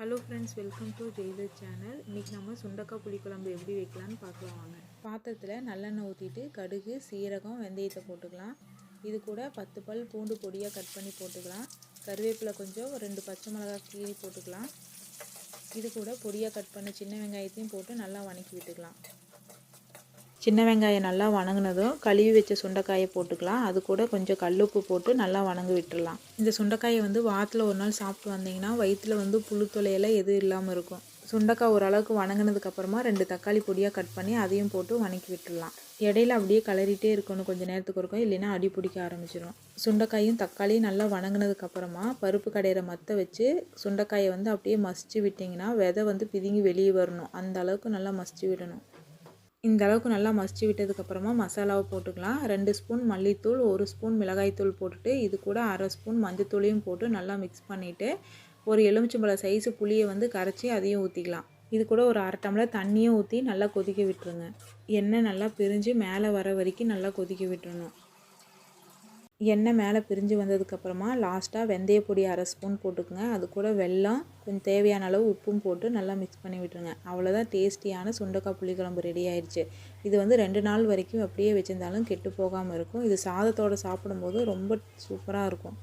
Hello friends welcome to Jailer channel இன்றைக்கி நம்ம சுண்டக்காய் புளிக்குழம்பு எப்படி வைக்கலான்னு பார்க்கலாம் வாங்க. பாத்திரத்தில் நல்லெண்ணெய் ஊற்றிட்டு கடுகு சீரகம் வெந்தயத்தை போட்டுக்கலாம். இது கூட பத்து பல் பூண்டு பொடியாக கட் பண்ணி போட்டுக்கலாம். கருவேப்பிலை கொஞ்சம் ரெண்டு பச்சை மிளகாய் கீறி போட்டுக்கலாம். இது கூட பொடியாக கட் பண்ண சின்ன வெங்காயத்தையும் போட்டு நல்லா வணக்கி விட்டுக்கலாம். சின்ன வெங்காயம் நல்லா வணங்கினதும் கழுவி வச்ச சுண்டைக்காயை போட்டுக்கலாம். அது கூட கொஞ்சம் கல்லுப்பு போட்டு நல்லா வணங்க விட்டுடலாம் இந்த சுண்டைக்காயை வந்து வாரத்தில் ஒரு நாள் சாப்பிட்டு வந்தீங்கன்னா வயிற்றில் வந்து புழு தொலையெல்லாம் எதுவும் இல்லாமல் இருக்கும். சுண்டைக்காய் ஓரளவுக்கு வணங்கினதுக்கப்புறமா ரெண்டு தக்காளி பொடியாக கட் பண்ணி அதையும் போட்டு வணக்கி விட்டுடலாம் இடையில அப்படியே கலரிட்டே இருக்கணும். கொஞ்சம் நேரத்துக்கு இருக்கும் இல்லைன்னா அடி பிடிக்க ஆரம்பிச்சிடும் சுண்டைக்காயும் தக்காளியும் நல்லா வணங்கினதுக்கப்புறமா பருப்பு கடையிற மற்ற வச்சு சுண்டைக்காயை வந்து அப்படியே மசிச்சு விட்டிங்கன்னா விதை வந்து பிதுங்கி வெளியே வரணும். அந்த அளவுக்கு நல்லா மசிச்சு விடணும். இந்த அளவுக்கு நல்லா மசிச்சு விட்டதுக்கப்புறமா மசாலாவை போட்டுக்கலாம். ரெண்டு ஸ்பூன் மல்லித்தூள் ஒரு ஸ்பூன் மிளகாய்த்தூள் போட்டுட்டு இது கூட அரை ஸ்பூன் மஞ்சத்தூளையும் போட்டு நல்லா மிக்ஸ் பண்ணிவிட்டு ஒரு எலுமிச்சம்பழம் சைஸு புளியை வந்து கரைச்சி அதையும் ஊற்றிக்கலாம் இது கூட ஒரு அரை டம்ளர் தண்ணியும் ஊற்றி நல்லா கொதிக்க விட்டுருங்க. எண்ணெய் நல்லா பிரிஞ்சு மேலே வர வரைக்கும் நல்லா கொதிக்க விட்டுருணும் எண்ணெய் மேலே பிரிஞ்சு வந்ததுக்கப்புறமா லாஸ்ட்டாக வெந்தய பொடி அரை ஸ்பூன் போட்டுக்கோங்க. அது கூட வெல்லம் கொஞ்சம் தேவையான அளவு உப்பும் போட்டு நல்லா மிக்ஸ் பண்ணி விட்டுருங்க. அவ்வளோதான் டேஸ்டியான சுண்டக்காய் புளிக்குழம்பு ரெடி ஆயிடுச்சு. இது வந்து ரெண்டு நாள் வரைக்கும் அப்படியே வச்சுருந்தாலும் கெட்டு போகாமல் இருக்கும். இது சாதத்தோடு சாப்பிடும்போது ரொம்ப சூப்பராக இருக்கும்.